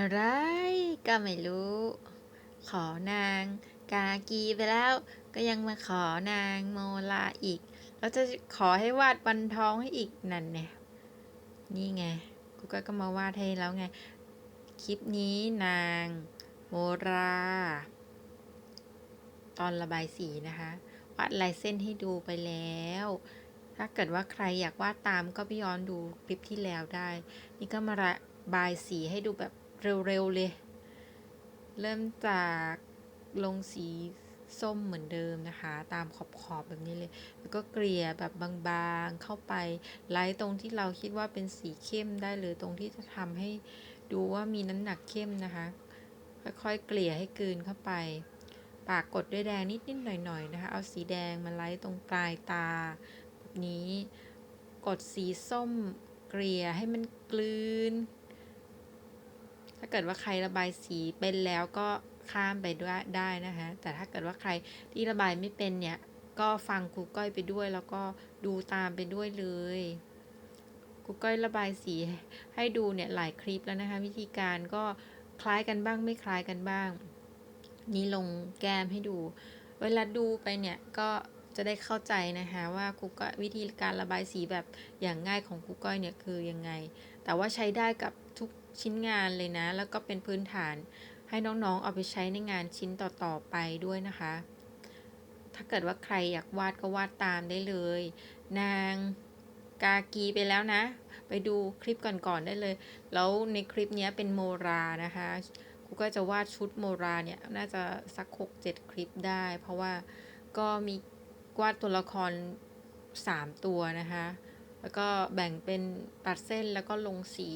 อะไรก็ไม่รู้ ขอนางกากีไปแล้ว ก็ยังมาขอนางโมลาอีก แล้วจะขอให้วาดวันทองให้อีกนั่นเนี่ยนี่ไงกูก็ก็มาวาดให้แล้วไง คลิปนี้นางโมรา ตอนระบายสีนะคะ วาดลายเส้นให้ดูไปแล้ว ถ้าเกิดว่าใครอยากวาดตามก็ไปย้อนดูคลิปที่แล้วได้ นี่ก็มาระบายสีให้ดูแบบ เร็วๆเลย เริ่มจากลงสีส้มเหมือนเดิมนะคะ ตามขอบๆแบบนี้เลย แล้วก็เกลี่ยแบบบางๆเข้าไป ไล่ตรงที่เราคิดว่าเป็นสีเข้มได้เลยตรงที่จะทำให้ดูว่ามีน้ำหนักเข้มนะคะ ค่อยๆเกลี่ยให้กลืนเข้าไป ปากกดด้วยแดงนิดๆหน่อยๆนะคะ เอาสีแดงมาไล่ตรงปลายตาแบบนี้ กดสีส้มเกลี่ยให้มันกลืน ถ้าเกิดว่าใครระบายสีเป็นแล้วก็ข้ามไปด้วยได้นะคะ แต่ถ้าเกิดว่าใครที่ระบายไม่เป็นเนี่ย ก็ฟังครูก้อยไปด้วย แล้วก็ดูตามไปด้วยเลย ครูก้อยระบายสีให้ดูเนี่ยหลายคลิปแล้วนะคะ วิธีการก็คล้ายกันบ้างไม่คล้ายกันบ้าง นี่ลงแก้มให้ดู เวลาดูไปเนี่ยก็ จะได้เข้าใจนะคะว่าครูก้อยวิธีการระบายสีแบบอย่างง่ายของครูก้อยเนี่ยคือยังไง แต่ว่าใช้ได้กับทุกชิ้นงานเลยนะ แล้วก็เป็นพื้นฐานให้น้องๆเอาไปใช้ในงานชิ้นต่อๆไปด้วยนะคะ ถ้าเกิดว่าใครอยากวาดก็วาดตามได้เลย นางกากีไปแล้วนะ ไปดูคลิปก่อนๆได้เลย แล้วในคลิปนี้เป็นโมรานะคะครูก็จะวาดชุดโมราเนี่ย น่าจะสักหกเจ็ดคลิปได้ เพราะว่าก็มี วาดตัวละคร 3 ตัวนะคะ แล้วก็แบ่งเป็นตัดเส้นแล้วก็ลงสี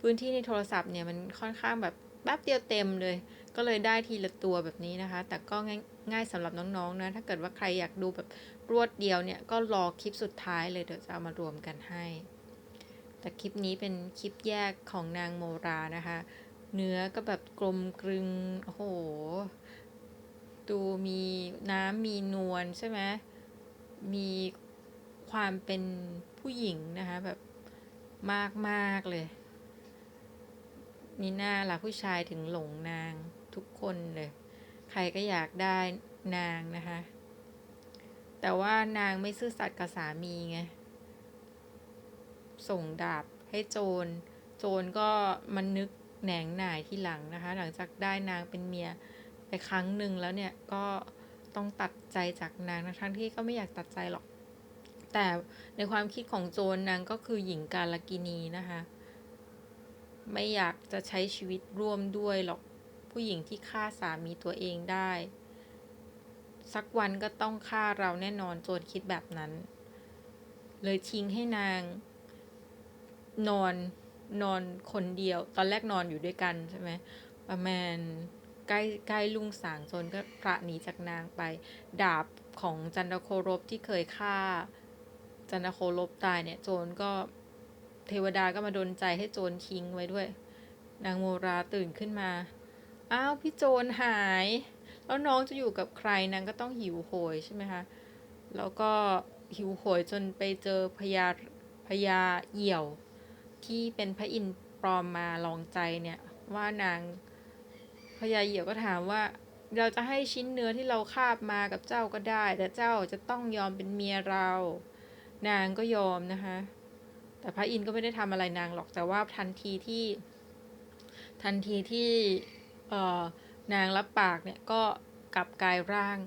พื้นที่ในโทรศัพท์เนี่ยมันค่อนข้างแบบแป๊บเดียวเต็มเลย ก็เลยได้ทีละตัวแบบนี้นะคะ แต่ก็ง่ายง่ายสำหรับน้องๆนะถ้าเกิดว่าใครอยากดูแบบรวดเดียวเนี่ย ก็รอคลิปสุดท้ายเลยเดี๋ยวจะเอามารวมกันให้ แต่คลิปนี้เป็นคลิปแยกของนางโมรานะคะ เนื้อก็แบบกลมกลึง โอ้โห ดูมีน้ำมีนวลใช่ไหมมีความเป็นผู้หญิงนะคะแบบมากมากเลยนี่น่าละผู้ชายถึงหลงนางทุกคนเลย ใครก็อยากได้นางนะคะ แต่ว่านางไม่ซื่อสัตย์กับสามีไง ส่งดาบให้โจร โจรก็มันนึกแหนงหน่ายที่หลังนะคะ หลังจากได้นางเป็นเมีย ไปครั้งหนึ่งแล้วเนี่ยก็ต้องตัดใจจากนางทั้งที่ก็ไม่อยากตัดใจหรอก แต่ในความคิดของโจรนางก็คือหญิงกาลกินีนะคะ ไม่อยากจะใช้ชีวิตร่วมด้วยหรอกผู้หญิงที่ฆ่าสามีตัวเองได้ สักวันก็ต้องฆ่าเราแน่นอนโจรคิดแบบนั้น เลยทิ้งให้นางนอนนอนคนเดียว ตอนแรกนอนอยู่ด้วยกันใช่ไหมประมาณ ใกล้ใกล้ลุงสางโจรก็พระหนีจากนางไป ดาบของจันทโครบที่เคยฆ่า จันทโครบตายเนี่ย โจรก็เทวดาก็มาดนใจให้โจรทิ้งไว้ด้วย นางโมราตื่นขึ้นมา อ้าวพี่โจรหาย แล้วน้องจะอยู่กับใครนางก็ต้องหิวโหยใช่ไหมคะแล้วก็หิวโหยจนไปเจอพญาพญาเหี่ยว ที่เป็นพระอินทร์ปลอมมาลองใจเนี่ยว่านาง พญาเหี่ยวก็ถามว่า เราจะให้ชิ้นเนื้อที่เราคาบมากับเจ้าก็ได้ แต่เจ้าจะต้องยอมเป็นเมียเรา นางก็ยอมนะคะ แต่พระอินทร์ก็ไม่ได้ทำอะไรนางหรอกแต่ว่าทันทีที่ทันทีที่เออนางรับปากเนี่ยก็กลับกายร่าง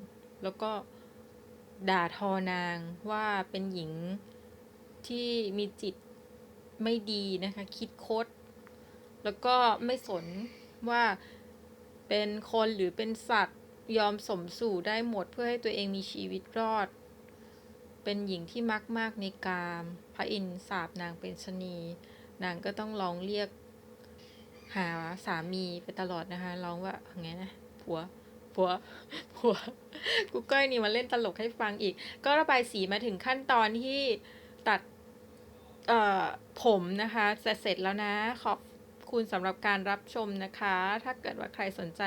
แล้วก็ด่าทอนางว่าเป็นหญิงที่มีจิตไม่ดีนะคะ คิดคด แล้วก็ไม่สนว่า เป็นคนหรือเป็นสัตว์ยอมสมสู่ได้หมดเพื่อให้ตัวเองมีชีวิตรอด เป็นหญิงที่มักมากในกาม พระอินทร์สาบนางเป็นชนี นางก็ต้องร้องเรียก หาสามีไปตลอดนะคะร้องว่าไงนะผัวผัวผัวกูก้อยนี่มาเล่นตลกให้ฟังอีก ก็ระบายสีมาถึงขั้นตอนที่ตัด เอ่อ ผมนะคะเสร็จแล้วนะขอบ คุณสำหรับการรับชมนะคะ ถ้าเกิดว่าใครสนใจ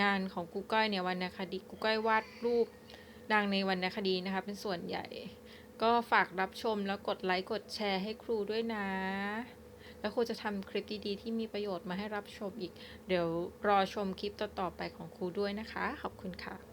งานของกูก้อยเนี่ยวรรณคดีกูก้อยวาดรูปนางในวรรณคดีนะคะ เป็นส่วนใหญ่ ก็ฝากรับชมแล้วกดไลค์กดแชร์ให้ครูด้วยนะ แล้วครูจะทำคลิปดีๆ ที่มีประโยชน์มาให้รับชมอีก เดี๋ยวรอชมคลิปต่อๆไปของครูด้วยนะคะ ขอบคุณค่ะ